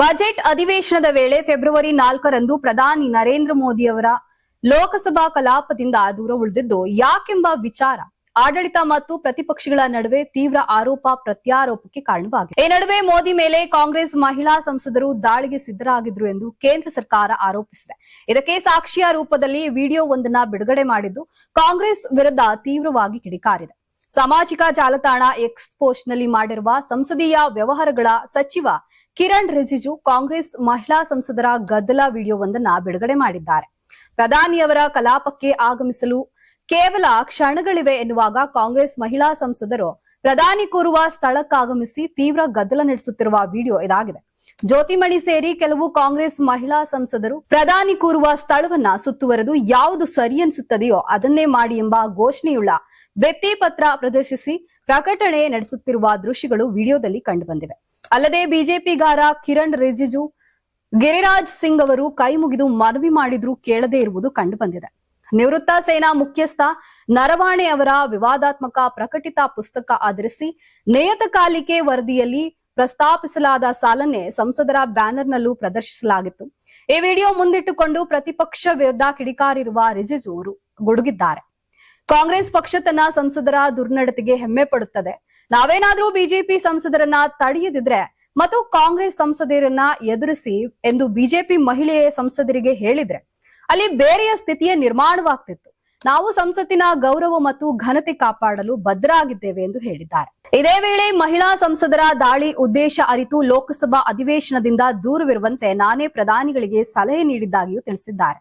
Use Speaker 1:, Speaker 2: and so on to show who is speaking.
Speaker 1: Budget ಅಧಿವೇಶನದ ವೇಳೆ February ನಾಲ್ಕರಂದು ಪ್ರಧಾನಿ ನರೇಂದ್ರ ಮೋದಿ ಅವರ ಲೋಕಸಭಾ ಕಲಾಪದಿಂದ ದೂರ ಉಳಿದಿದ್ದು, ಯಾಕೆಂಬ ವಿಚಾರ? ಆಡಳಿತ ಮತ್ತು ಪ್ರತಿಪಕ್ಷಗಳ ನಡುವೆ ತೀವ್ರ ಆರೋಪ ಪ್ರತ್ಯಾರೋಪಕ್ಕೆ ಕಾರಣವಾಗಿದೆ. ಈ ನಡುವೆ ಮೋದಿ ಮೇಲೆ ಕಾಂಗ್ರೆಸ್ ಮಹಿಳಾ ಸಂಸದರು ದಾಳಿಗೆ ಸಿದ್ಧರಾಗಿದ್ರು ಎಂದು ಕೇಂದ್ರ ಸರ್ಕಾರ ಆರೋಪಿಸಿದೆ. ಇದಕ್ಕೆ ಸಾಕ್ಷಿಯ ರೂಪದಲ್ಲಿ ವಿಡಿಯೋ ಒಂದನ್ನ ಬಿಡುಗಡೆ ಮಾಡಿದ್ದು, ಕಾಂಗ್ರೆಸ್ ವಿರುದ್ಧ ತೀವ್ರವಾಗಿ ಕಿಡಿಕಾರಿದೆ. ಸಾಮಾಜಿಕ ಜಾಲತಾಣ ಎಕ್ಸ್ ಪೋಸ್ಟ್ನಲ್ಲಿ ಮಾಡಿರುವ ಸಂಸದೀಯ ವ್ಯವಹಾರಗಳ ಸಚಿವ ಕಿರಣ್ ರಿಜಿಜು ಕಾಂಗ್ರೆಸ್ ಮಹಿಳಾ ಸಂಸದರ ಗದ್ದಲ ವಿಡಿಯೋವೊಂದನ್ನ ಬಿಡುಗಡೆ ಮಾಡಿದ್ದಾರೆ. ಪ್ರಧಾನಿಯವರ ಕಲಾಪಕ್ಕೆ ಆಗಮಿಸಲು ಕೇವಲ ಕ್ಷಣಗಳಿವೆ ಎನ್ನುವಾಗ ಕಾಂಗ್ರೆಸ್ ಮಹಿಳಾ ಸಂಸದರು ಪ್ರಧಾನಿ ಕೂರುವ ಸ್ಥಳಕ್ಕಾಗಮಿಸಿ ತೀವ್ರ ಗದ್ದಲ ನಡೆಸುತ್ತಿರುವ ವಿಡಿಯೋ ಇದಾಗಿದೆ. ಜ್ಯೋತಿಮಣಿ ಸೇರಿ ಕೆಲವು ಕಾಂಗ್ರೆಸ್ ಮಹಿಳಾ ಸಂಸದರು ಪ್ರಧಾನಿ ಕೂರುವ ಸ್ಥಳವನ್ನ ಸುತ್ತುವರೆದು ಯಾವುದು ಸರಿ ಅನಿಸುತ್ತದೆಯೋ ಅದನ್ನೇ ಮಾಡಿ ಎಂಬ ಘೋಷಣೆಯುಳ್ಳ ಭಿತ್ತಿ ಪತ್ರ ಪ್ರದರ್ಶಿಸಿ ಪ್ರಕಟಣೆ ನಡೆಸುತ್ತಿರುವ ದೃಶ್ಯಗಳು ವಿಡಿಯೋದಲ್ಲಿ ಕಂಡುಬಂದಿವೆ ಅಲ್ಲದೆ ಬಿಜೆಪಿಗಾರ ಕಿರಣ್ ರಿಜಿಜು, ಗಿರಿರಾಜ್ ಸಿಂಗ್ ಅವರು ಕೈ ಮುಗಿದು ಮನವಿ ಮಾಡಿದ್ರು ಕೇಳದೇ ಇರುವುದು ಕಂಡುಬಂದಿದೆ. ನಿವೃತ್ತ ಸೇನಾ ಮುಖ್ಯಸ್ಥ ನರವಾಣೆ ಅವರ ವಿವಾದಾತ್ಮಕ ಪ್ರಕಟಿತ ಪುಸ್ತಕ ಆಧರಿಸಿ ನಿಯತಕಾಲಿಕೆ ವರದಿಯಲ್ಲಿ ಪ್ರಸ್ತಾಪಿಸಲಾದ ಸಾಲನ್ನೇ ಸಂಸದರ ಬ್ಯಾನರ್ನಲ್ಲೂ ಪ್ರದರ್ಶಿಸಲಾಗಿತ್ತು. ಈ ವಿಡಿಯೋ ಮುಂದಿಟ್ಟುಕೊಂಡು ಪ್ರತಿಪಕ್ಷ ವಿರುದ್ಧ ಕಿಡಿಕಾರಿರುವ ರಿಜಿಜು ಅವರು ಗುಡುಗಿದ್ದಾರೆ. ಕಾಂಗ್ರೆಸ್ ಪಕ್ಷ ತನ್ನ ಸಂಸದರ ದುರ್ನಡತೆಗೆ ಹೆಮ್ಮೆ ಪಡುತ್ತದೆ. ನಾವೇನಾದ್ರೂ ಬಿಜೆಪಿ ಸಂಸದರನ್ನ ತಡೆಯದಿದ್ರೆ ಮತ್ತು ಕಾಂಗ್ರೆಸ್ ಸಂಸದರನ್ನ ಎದುರಿಸಿ ಎಂದು ಬಿಜೆಪಿ ಮಹಿಳೆಯ ಸಂಸದರಿಗೆ ಹೇಳಿದ್ರೆ ಅಲ್ಲಿ ಬೇರೆಯ ಸ್ಥಿತಿಯ ನಿರ್ಮಾಣವಾಗ್ತಿತ್ತು. ನಾವು ಸಂಸತ್ತಿನ ಗೌರವ ಮತ್ತು ಘನತೆ ಕಾಪಾಡಲು ಬದ್ಧರಾಗಿದ್ದೇವೆ ಎಂದು ಹೇಳಿದ್ದಾರೆ. ಇದೇ ವೇಳೆ ಮಹಿಳಾ ಸಂಸದರ ದಾಳಿ ಉದ್ದೇಶ ಅರಿತು ಲೋಕಸಭಾ ಅಧಿವೇಶನದಿಂದ ದೂರವಿರುವಂತೆ ನಾನೇ ಪ್ರಧಾನಿಗಳಿಗೆ ಸಲಹೆ ನೀಡಿದ್ದಾಗಿಯೂ ತಿಳಿಸಿದ್ದಾರೆ.